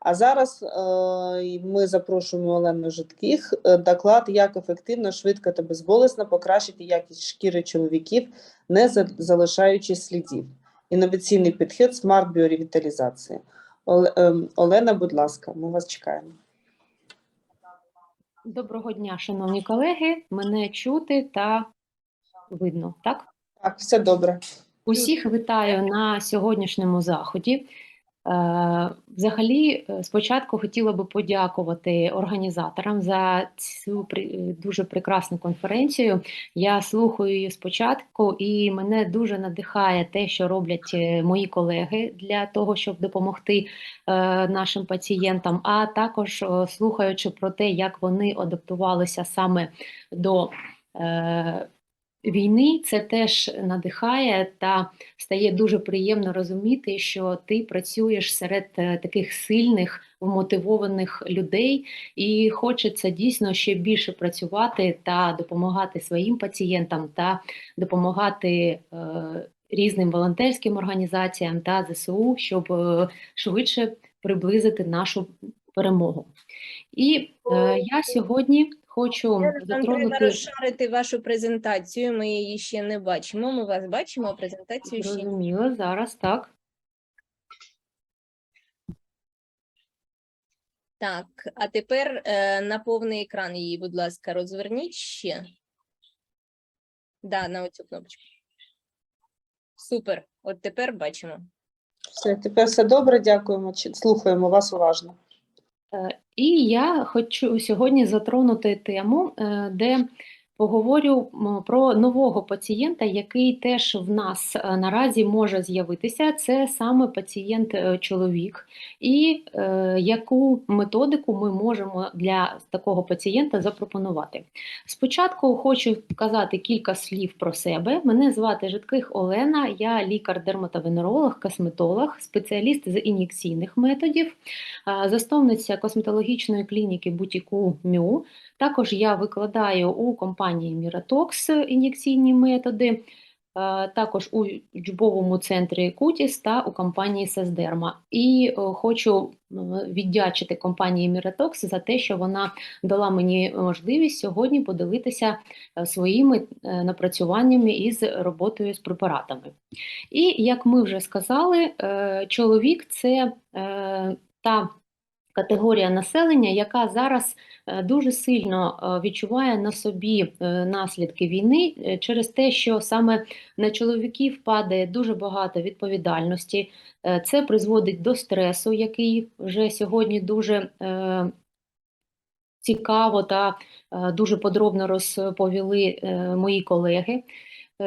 А зараз е, ми запрошуємо Олену Житких. е, Доклад, як ефективно, швидко та безболесно покращити якість шкіри чоловіків, не залишаючи слідів. Інноваційний підхід смарт біоревіталізації. Ем, Олена, будь ласка, ми вас чекаємо. Доброго дня, шановні колеги. Мене чути та видно, так? Так, все добре. Усіх вітаю на сьогоднішньому заході. Е, Взагалі, е, спочатку хотіла би подякувати організаторам за цю при- дуже прекрасну конференцію. Я слухаю її спочатку, і мене дуже надихає те, що роблять е, мої колеги для того, щоб допомогти е, нашим пацієнтам, а також е, слухаючи про те, як вони адаптувалися саме до. Війни це теж надихає та стає дуже приємно розуміти, що ти працюєш серед е, таких сильних, вмотивованих людей, і хочеться дійсно ще більше працювати та допомагати своїм пацієнтам та допомагати е, різним волонтерським організаціям та ЗСУ, щоб е, швидше приблизити нашу перемогу. І е, я сьогодні хочу треба затронути. розшарити вашу презентацію. Ми її ще не бачимо. Ми вас бачимо, а презентацію ще. Зрозуміло, зараз так. Так, а тепер е, на повний екран її, будь ласка, розверніть ще. Да, на оцю кнопочку. Супер. От тепер бачимо. Все, тепер все добре. Дякуємо. чи- Слухаємо вас уважно. Е, І я хочу сьогодні затронути тему, е, де поговорю про нового пацієнта, який теж в нас е, наразі може з'явитися. Це саме пацієнт е, і е, яку методику ми можемо для такого пацієнта запропонувати. Спочатку хочу сказати кілька слів про себе. Мене звати Житких Олена, я лікар-дерматовенеролог, косметолог, спеціаліст з ін'єкційних методів а, засновниця косметологічної клініки Бутіку Мю. Також я викладаю у компанії Міратокс ін'єкційні методи, також у учбовому центрі Кутіс та у компанії Сездерма. І е, хочу віддячити компанії Міратокс за те, що вона дала мені можливість сьогодні поділитися е, своїми е, напрацюваннями із роботою з препаратами. І як ми вже сказали, е, чоловік це е, та категорія населення, яка зараз е, дуже сильно е, відчуває на собі е, наслідки війни е, через те, що саме на чоловіків падає дуже багато відповідальності. Е, Це призводить до стресу, який вже сьогодні дуже е, цікаво та е, дуже подробно розповіли е, мої колеги е,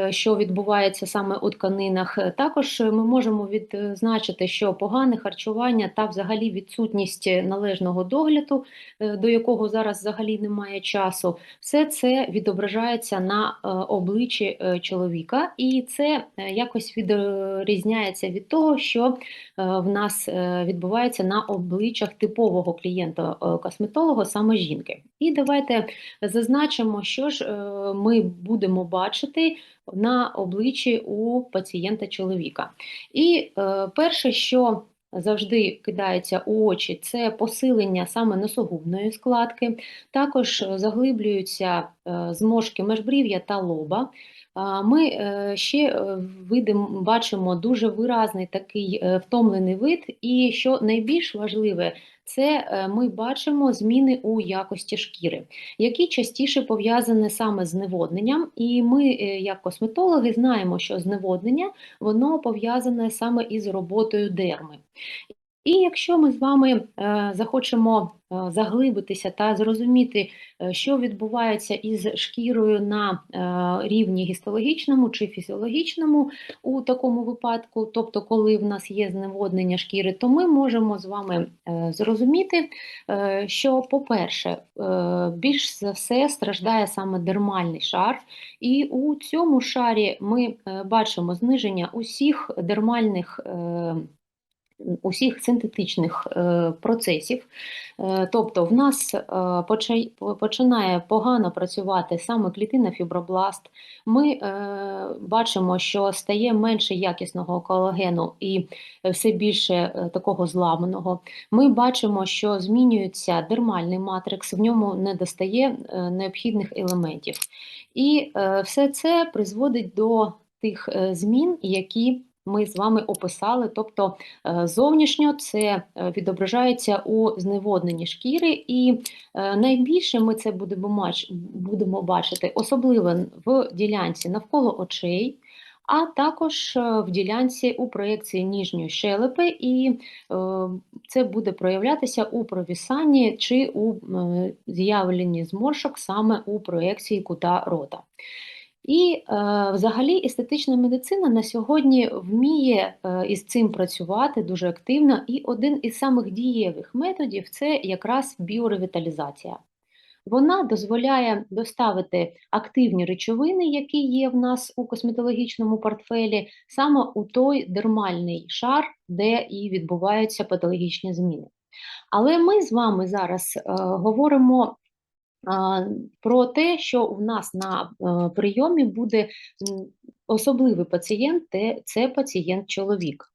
що відбувається саме у тканинах. Е, Також ми можемо відзначити, що погане харчування та взагалі відсутність належного догляду, е, до якого зараз взагалі немає часу, все це відображається на е, обличчі е, чоловіка, і це е, якось відрізняється від того, що е, в нас е, відбувається на обличчях типового клієнта е, косметолога, саме жінки. І давайте зазначимо, що ж е, ми будемо бачити на обличчі у пацієнта чоловіка. І е, перше, що завжди кидається у очі, це посилення саме носогубної складки, також заглиблюються е, зморшки межбрів'я та лоба. Ми е, ще е, видимо, бачимо дуже виразний такий втомлений вид, і що найбільш важливе, це е, ми бачимо зміни у якості шкіри які частіше пов'язані саме з зневодненням. І ми, е, як косметологи, знаємо, що зневоднення воно пов'язане саме із роботою дерми. І якщо ми з вами е, захочемо е, заглибитися та зрозуміти, е, що відбувається із шкірою на рівні гістологічному чи фізіологічному у такому випадку, тобто коли в нас є зневоднення шкіри, то ми можемо з вами зрозуміти, що, по-перше, більш за все страждає саме дермальний шар, і у цьому шарі ми бачимо зниження усіх дермальних усіх синтетичних е, процесів. Е, Тобто, в нас е, починає погано працювати саме клітина фібробласт. Ми бачимо, що стає менше якісного колагену і все більше такого зламаного. Ми бачимо, що змінюється дермальний матрикс, в ньому не достає необхідних елементів. І все це призводить до тих змін, які ми з вами описали. Тобто е, зовнішньо це е, відображається у зневодненні шкіри, і е, найбільше ми це будемо, бачити, особливо в ділянці навколо очей. А також в ділянці у проєкції ніжньої щелепи, і це буде проявлятися у провісанні чи у з'явленні зморшок саме у проєкції кута рота. І е, взагалі естетична медицина на сьогодні вміє е, із цим працювати дуже активно, і один із самих дієвих методів це якраз біоревіталізація. Вона дозволяє доставити активні речовини, які є в нас у косметологічному портфелі, саме у той дермальний шар, де і відбуваються патологічні зміни. Але ми з вами зараз е, говоримо про те, що у нас на е, прийомі буде особливий пацієнт, це пацієнт-чоловік.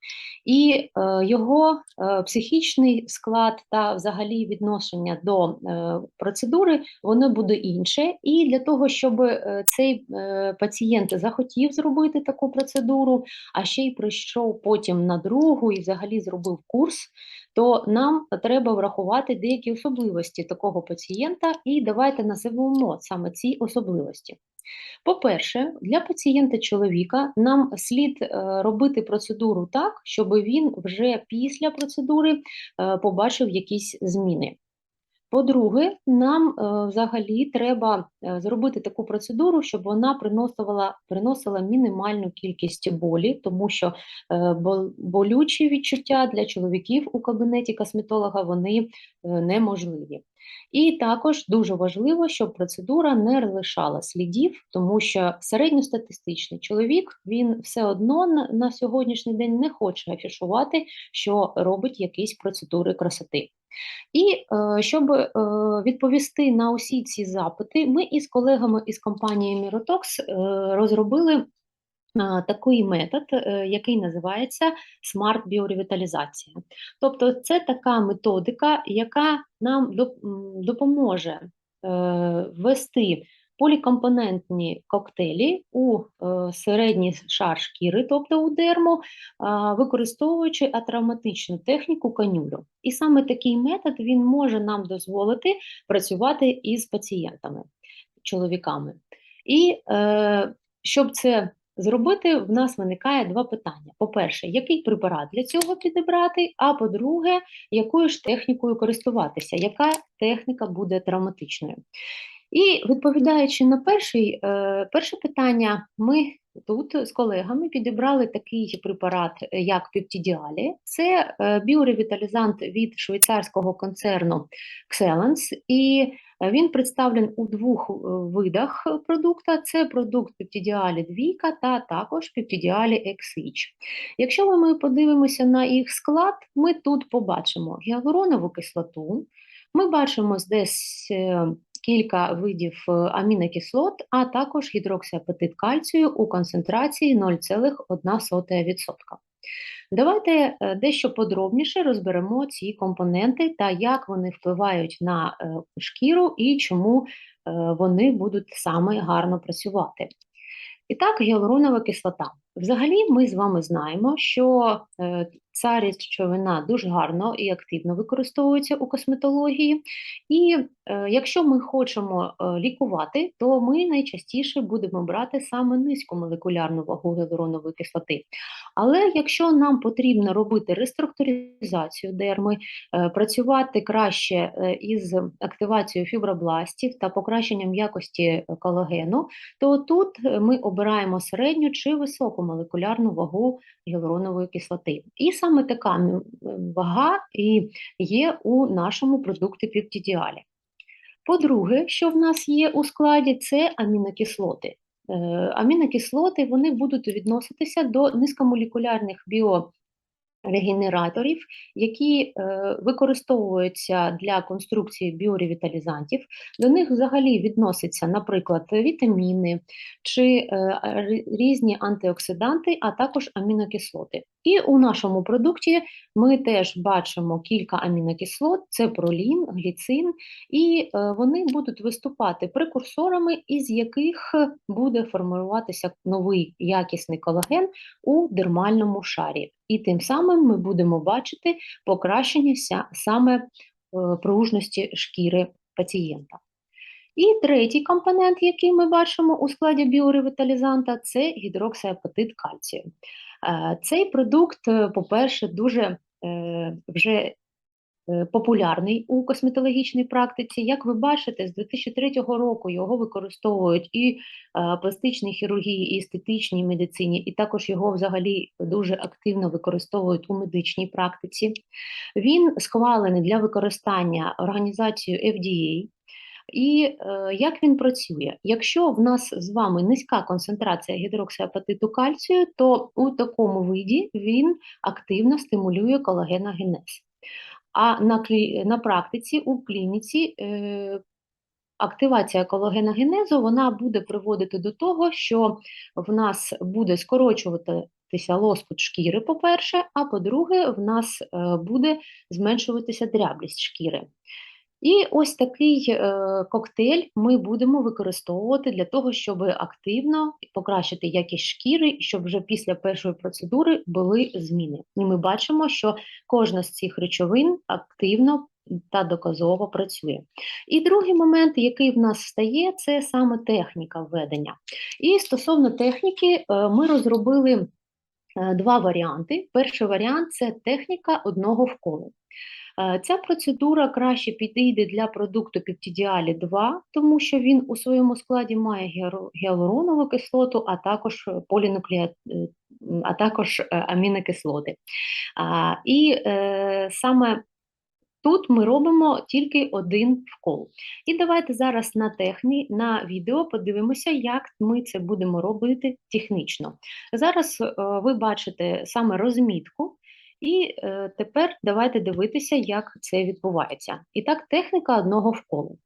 І е, його е, психічний склад та взагалі відношення до процедури воно буде інше. І для того, щоб цей пацієнт захотів зробити таку процедуру, а ще й прийшов потім на другу і взагалі зробив курс, то нам треба врахувати деякі особливості такого пацієнта, і давайте називемо саме ці особливості. По-перше, для пацієнта чоловіка нам слід е, робити процедуру так, щоб він вже після процедури е, побачив якісь зміни. По-друге, нам е, взагалі треба е, зробити таку процедуру, щоб вона приносила, приносила мінімальну кількість болі, тому що е, болючі відчуття для чоловіків у кабінеті косметолога вони неможливі. І також дуже важливо, щоб процедура не лишала слідів, тому що середньостатистичний чоловік він все одно на сьогоднішній день не хоче афішувати, що робить якісь процедури красоти. І е, щоб е, відповісти на усі ці запити, ми із колегами із компанії Mirotox е, розробили такий метод, який називається смарт-біоревіталізація. Тобто це така методика, яка нам допоможе ввести полікомпонентні коктейлі у е, середній шар шкіри, тобто у дерму, а, використовуючи атравматичну техніку канюлю. І саме такий метод він може нам дозволити працювати із пацієнтами, чоловіками. І е, щоб це зробити, в нас виникає два питання: по-перше, який препарат для цього підібрати? А по-друге, якою ж технікою користуватися, яка техніка буде травматичною? І відповідаючи на перший, е, перше питання, ми тут з колегами підібрали такий препарат, е, як Пептидіалі. Це е, біоревіталізант від швейцарського концерну Xelens, і він представлений у двох видах продукта: це продукт Пептидіалі двійка та також Пептидіалі XH. Якщо ми подивимося на їх склад, ми тут побачимо гіалуронову кислоту, ми бачимо десь кілька видів е, амінокислот, а також гідроксиапатит кальцію у концентрації 0,1%. Давайте е, дещо подробніше розберемо ці компоненти та як вони впливають на е, шкіру і чому вони будуть саме гарно працювати. І так, гіалуронова кислота. Взагалі, ми з вами знаємо, що е, ця речовина дуже гарно і активно використовується у косметології. І е, якщо ми хочемо е, лікувати, то ми найчастіше будемо брати саме низьку молекулярну вагу гіалуронової кислоти. Але якщо нам потрібно робити реструктуризацію дерми, працювати краще із активацією фібробластів та покращенням якості колагену, то тут ми обираємо середню чи високу молекулярну вагу гіалуронової кислоти. І саме така вага і є у нашому продукті пептидіалі. По-друге, що в нас є у складі, це амінокислоти. Е, Амінокислоти вони будуть відноситися до низькомолекулярних біо регенераторів, які е, використовуються для конструкції біоревіталізантів. До них взагалі відносяться, наприклад, вітаміни чи е, різні антиоксиданти, а також амінокислоти. І у нашому продукті ми теж бачимо кілька амінокислот: це пролін, гліцин, і е, вони будуть виступати прекурсорами, із яких буде формуватися новий якісний колаген у дермальному шарі. І тим самим ми будемо бачити покращення саме е, пружності шкіри пацієнта. І третій компонент, який ми бачимо у складі біоревіталізанта, це гідроксиапатит кальцію. Е, Цей продукт, е, по-перше, дуже вже популярний у косметологічній практиці. Як ви бачите, з 2003 року його використовують і е, пластичній хірургії, і естетичній медицині, і також його взагалі дуже активно використовують у медичній практиці. Він схвалений для використання організацією FDA. І е, як він працює? Якщо в нас з вами низька концентрація гідроксиапатиту кальцію, то у такому виді він активно стимулює колагеногенез. А на, клі... на практиці у клініці е, активація колагеногенезу вона буде приводити до того, що в нас буде скорочуватися лоскут шкіри, по-перше, а по-друге, в нас е, буде зменшуватися дряблість шкіри. І ось такий е, коктейль ми будемо використовувати для того, щоб активно покращити якість шкіри, щоб вже після першої процедури були зміни. І ми бачимо, що кожна з цих речовин активно та доказово працює. І другий момент, який в нас стає, це саме техніка введення. І стосовно техніки, е, ми розробили е, два варіанти. Перший варіант це техніка одного вколу. Е, Ця процедура краще підійде для продукту Пептидіалі 2, тому що він у своєму складі має гіалуронову кислоту, а також полінуклеа... е, а також е, амінокислоти. І е, саме тут ми робимо тільки один вкол. І давайте зараз на техні, на відео подивимося, як ми це будемо робити технічно. Зараз е, ви бачите саме розмітку. І е, тепер давайте дивитися, як це відбувається. І так, техніка одного вколу.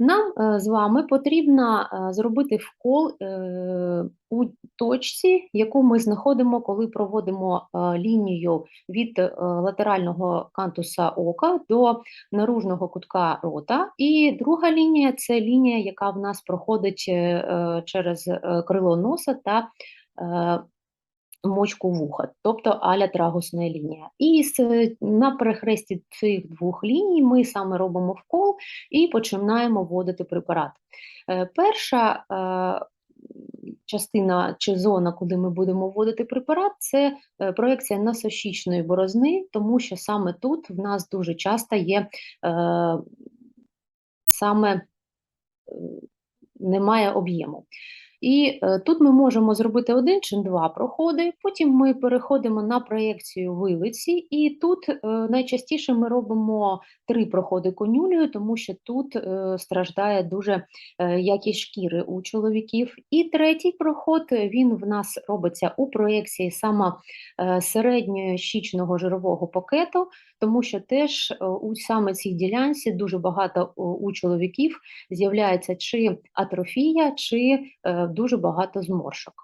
Нам е, з вами потрібно е, зробити вкол е, у точці, яку ми знаходимо, коли проводимо е, лінію від е, латерального кантуса ока до наружного кутка рота. І друга лінія це лінія, яка в нас проходить е, е, через е, крило носа та е, мочку вуха, тобто аля трагусна лінія. І на перехресті цих двох ліній ми саме робимо вкол і починаємо вводити препарат. Е, Перша е, частина чи зона, куди ми будемо вводити препарат, це е, проекція носощічної борозни, тому що саме тут в нас дуже часто є саме немає об'єму. І е, тут ми можемо зробити один чи два проходи, потім ми переходимо на проєкцію вилиці, і тут е, найчастіше ми робимо три проходи конюлею, тому що тут е, страждає дуже якість шкіри у чоловіків. І третій проход він в нас робиться у проєкції саме е, середньої щічного жирового пакету, тому що теж у саме цій ділянці дуже багато у- чоловіків з'являється чи атрофія, чи дуже багато зморшок.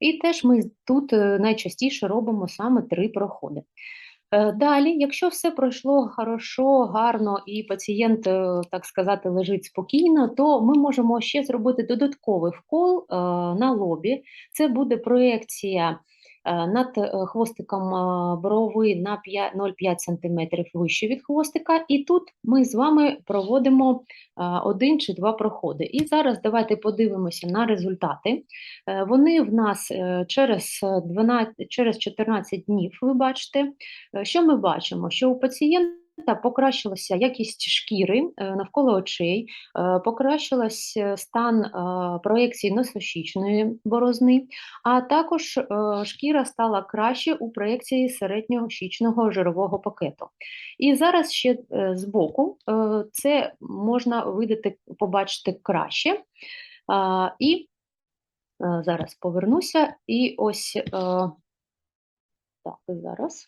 І теж ми тут е, найчастіше робимо саме три проходи. Е, Далі, якщо все пройшло хорошо, гарно і пацієнт, е, так сказати, лежить спокійно, то ми можемо ще зробити додатковий вкол на лобі. Це буде проекція е, над е, хвостиком е, брови на 0,5 см вище від хвостика, і тут ми з вами проводимо е, один чи два проходи. І зараз давайте подивимося на результати. Е, Вони в нас е, через е, 12, через 14 днів, ви бачите, Е, що ми бачимо? Що у пацієнта покращилася якість шкіри е, навколо очей, е, покращилась е, стан проекції носощічної борозни, а також шкіра стала краще у проекції середнього щічного жирового пакету. І зараз ще збоку це можна видати, побачити краще. І зараз повернуся, і ось так, зараз.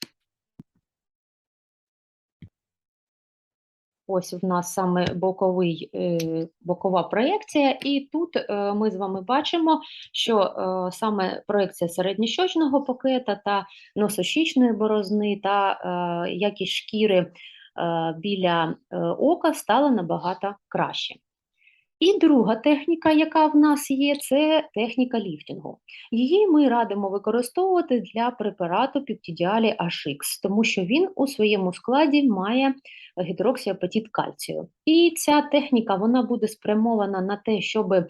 Ось в нас саме боковий, е, бокова проєкція, і тут е, ми з вами бачимо, що е, саме проєкція середньощочного пакета та носощічної борозни та якість шкіри біля ока стала набагато краще. І друга техніка, яка в нас є, це техніка ліфтингу. Її ми радимо використовувати для препарату Піптідіалі HX, тому що він у своєму складі має гідроксіапатит кальцію. І ця техніка вона буде спрямована на те, щоб е,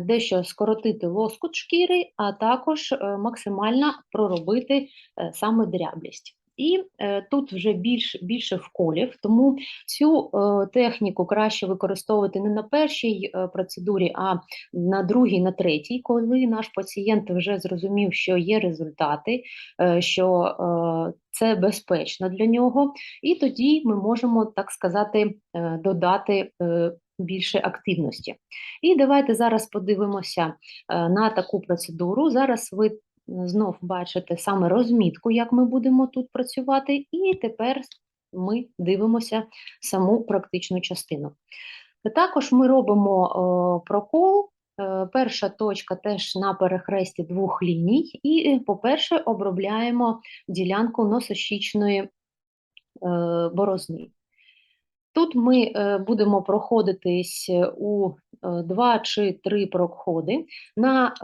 дещо скоротити лоскут шкіри, а також е, максимально проробити е, саме дряблість. І е, тут вже більш, більше вколів, тому цю е, техніку краще використовувати не на першій е, процедурі, а на другій, на третій, коли наш пацієнт вже зрозумів, що є результати, що це безпечно для нього, і тоді ми можемо, так сказати, додати більше активності. І давайте зараз подивимося на таку процедуру. Зараз ви знов бачите саме розмітку, як ми будемо тут працювати, і тепер ми дивимося саму практичну частину. Також ми робимо е, прокол. Е, Перша точка теж на перехресті двох ліній, і, е, по-перше, обробляємо ділянку носощічної борозни. Тут ми е, будемо проходитись е, у е, два чи три проходи. На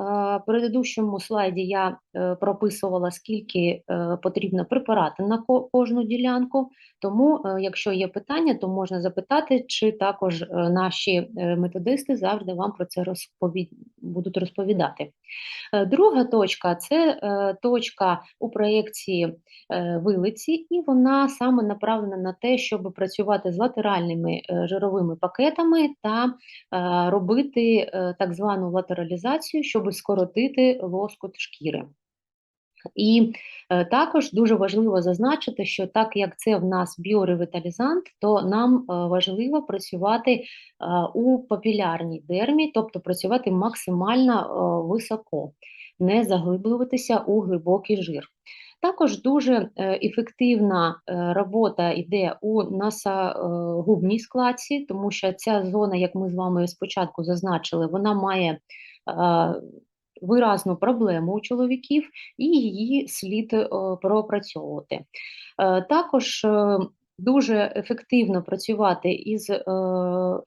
предыдущому слайді я прописувала, скільки потрібно препарати на кожну ділянку. Тому, якщо є питання, то можна запитати, чи також наші методисти завжди вам про це будуть розповідати. Друга точка це точка у проєкції вилиці, і вона саме направлена на те, щоб працювати з латеральними е, жировими пакетами та е, робити е, так звану латералізацію, щоб скоротити лоскут шкіри. І також дуже важливо зазначити, що так як це в нас біоревіталізант, то нам важливо працювати у папілярній дермі, тобто працювати максимально високо, не заглиблюватися у глибокий жир. Також дуже е, ефективна е, робота йде у носогубній складці, тому що ця зона, як ми з вами спочатку зазначили, вона має е, виразну проблему у чоловіків, і її слід е, пропрацьовувати. Е, Також е, дуже ефективно працювати із е,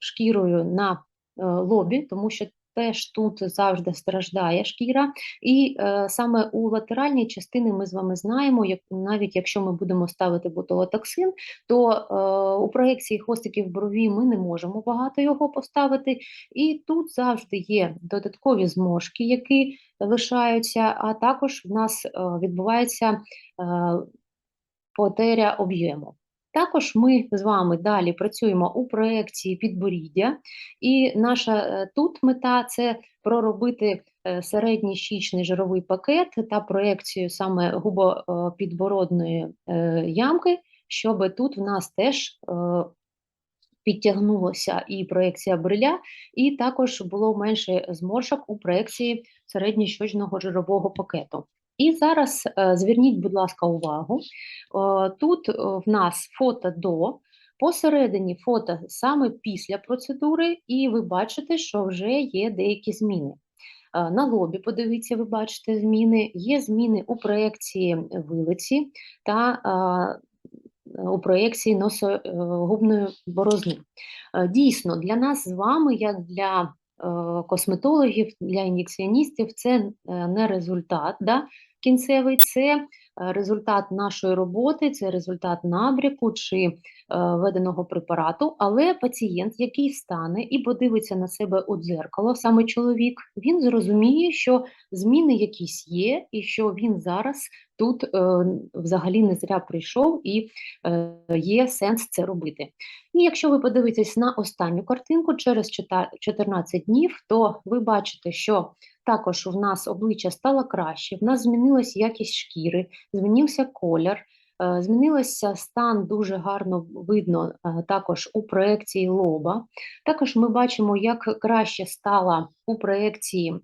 шкірою на е, лобі, тому що теж тут завжди страждає шкіра. І е, саме у латеральній частині ми з вами знаємо, як навіть якщо ми будемо ставити ботулотоксин, то е, у проекції хвостиків брові ми не можемо багато його поставити. І тут завжди є додаткові зможки, які лишаються, а також в нас е, відбувається е, потеря об'єму. Також ми з вами далі працюємо у проекції підборіддя, і наша е, тут мета це проробити е, середній щічний жировий пакет та проекцію саме губопідбородної е, ямки, щоб тут в нас теж підтягнулося і проекція бриля, і також було менше зморшок у проекції середньощочного жирового пакету. І зараз е, зверніть, будь ласка, увагу. Е, Тут е, в нас фото до, посередині фото саме після процедури, і ви бачите, що вже є деякі зміни. На лобі, подивіться, ви бачите зміни. Є зміни у проекції вилиці та у проекції носогубної борозни. Дійсно, для нас з вами, як для косметологів, для ін'єкціоністів, це е, не результат да, кінцевий, це е, результат нашої роботи, це результат набряку чи е, введеного препарату. Але пацієнт, який встане і подивиться на себе у дзеркало, саме чоловік, він зрозуміє, що зміни якісь є, і що він зараз тут е, взагалі не зря прийшов і е, є сенс це робити. І якщо ви подивитесь на останню картинку через 14 днів, то ви бачите, що також в нас обличчя стало краще, в нас змінилась якість шкіри, змінився колір, е, змінився стан дуже гарно видно також у проекції лоба. Також ми бачимо, як краще стала у проекції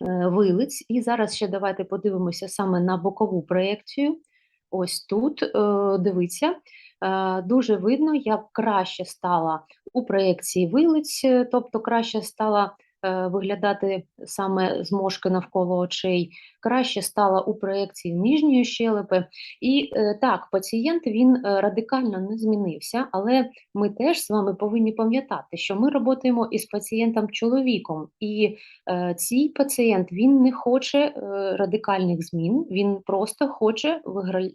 вилиць. І зараз ще давайте подивимося саме на бокову проекцію. Ось тут, е, дивіться, е, дуже видно, як краще стала у проєкції вилиць, е, тобто краще стала е, виглядати саме зморшки навколо очей, краще стала у проєкції нижньої щелепи. І е, так, пацієнт він е, радикально не змінився, але ми теж з вами повинні пам'ятати, що ми працюємо із пацієнтом чоловіком, і е, цей пацієнт він не хоче е, радикальних змін, він просто хоче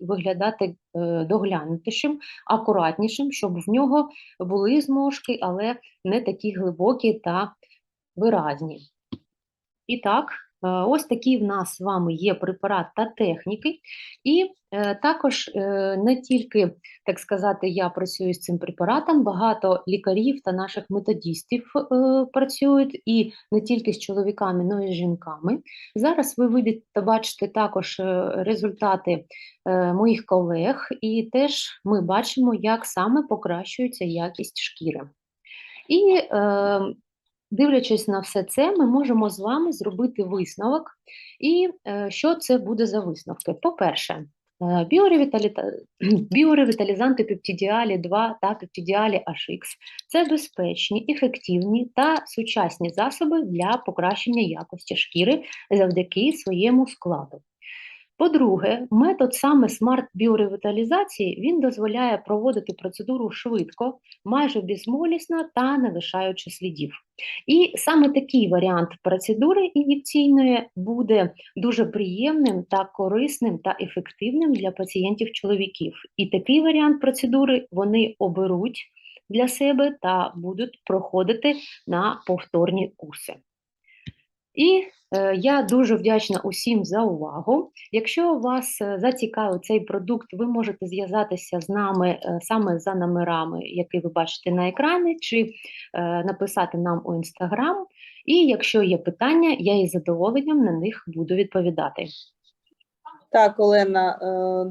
виглядати е, доглянутішим, акуратнішим, щоб в нього були зморшки, але не такі глибокі та виразні. І так, е, ось такі в нас з вами є препарат та техніки. І е, також е, не тільки, так сказати, я працюю з цим препаратом, багато лікарів та наших методістів працюють і не тільки з чоловіками, але й з жінками. Зараз ви будете бачити також е, результати моїх колег, і теж ми бачимо, як саме покращується якість шкіри. І е, дивлячись на все це, ми можемо з вами зробити висновок. І е, що це буде за висновки? По-перше, е, біоревіталізанти пептидіалі 2 та пептидіалі HX – це безпечні, ефективні та сучасні засоби для покращення якості шкіри завдяки своєму складу. По-друге, метод саме смарт-біоревіталізації він дозволяє проводити процедуру швидко, майже безмолісно та не лишаючи слідів. І саме такий варіант процедури ін'єкційної буде дуже приємним та корисним та ефективним для пацієнтів-чоловіків. І такий варіант процедури вони оберуть для себе та будуть проходити на повторні курси. І е, я дуже вдячна усім за увагу. Якщо вас е, зацікавив цей продукт, ви можете зв'язатися з нами е, саме за номерами, які ви бачите на екрані, чи написати нам у інстаграм. І якщо є питання, я із задоволенням на них буду відповідати. Так, Олена,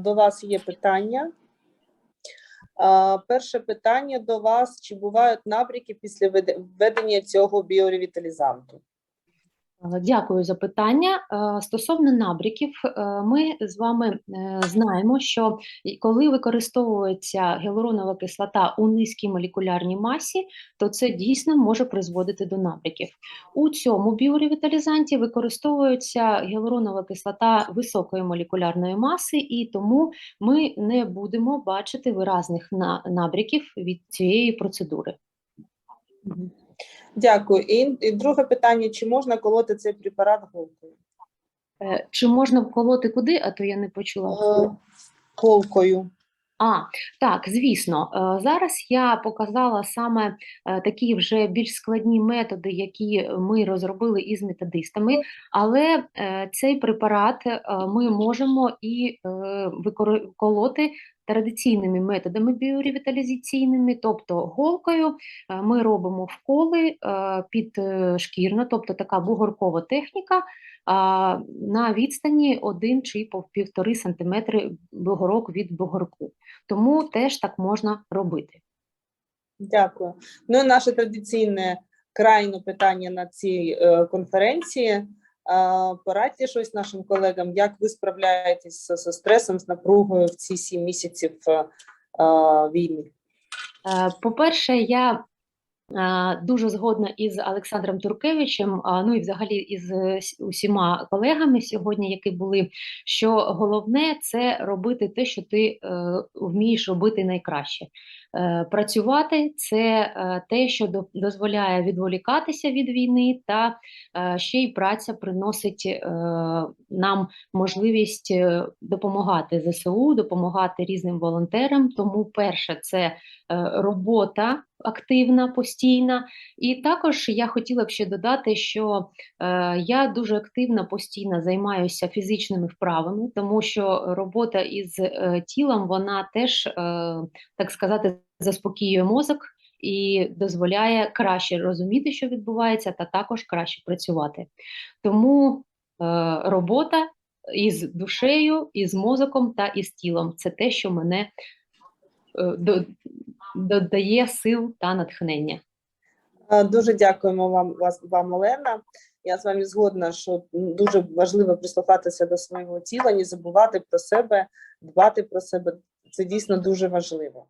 до вас є питання. Перше питання до вас: чи бувають набряки після веде- введення цього біоревіталізанту? Е, Дякую за питання. Е, Стосовно набряків, е, ми з вами знаємо, що коли використовується гіалуронова кислота у низькій молекулярній масі, то це дійсно може призводити до набряків. У цьому біоревіталізанті використовується гіалуронова кислота високої молекулярної маси, і тому ми не будемо бачити виразних на- набряків від цієї процедури. Дякую. І, і друге питання: чи можна колоти цей препарат голкою? Е, Чи можна вколоти куди, а то я не почула. Е, Голкою. А, так, звісно. Е, Зараз я показала саме е, такі вже більш складні методи, які ми розробили із методистами, але е, цей препарат е, ми можемо і е, колоти традиційними методами біоревіталізаційними, тобто голкою е, ми робимо вколи е, підшкірно, тобто така бугоркова техніка, на відстані 1 чи півтори сантиметри бугорок від бугорку. Тому теж так можна робити. Дякую. Ну наше традиційне крайне питання на цій е, конференції. Порадьте щось нашим колегам, як ви справляєтесь з, з стресом, з напругою в ці сім місяців е, війни? Е, По-перше, я е, дуже згодна із Олександром Туркевичем, ну і взагалі із усіма колегами сьогодні, які були, що головне це робити те, що ти вмієш робити найкраще. Е, Працювати це е, те, що дозволяє відволікатися від війни, та е, ще й праця приносить нам можливість допомагати ЗСУ, допомагати різним волонтерам. Тому перше це робота активна, постійна. І також я хотіла б ще додати, що е, я дуже активно постійно займаюся фізичними вправами, тому що робота із е, тілом вона теж, е, так сказати, заспокоює мозок. І дозволяє краще розуміти, що відбувається, та також краще працювати. Тому е, робота із душею, із мозоком та із тілом це те, що мене е, додає сил та натхнення. Дуже дякуємо вам, вас, вам, Олена. Я з вами згодна, що дуже важливо прислухатися до свого тіла, не забувати про себе, дбати про себе. Це дійсно дуже важливо.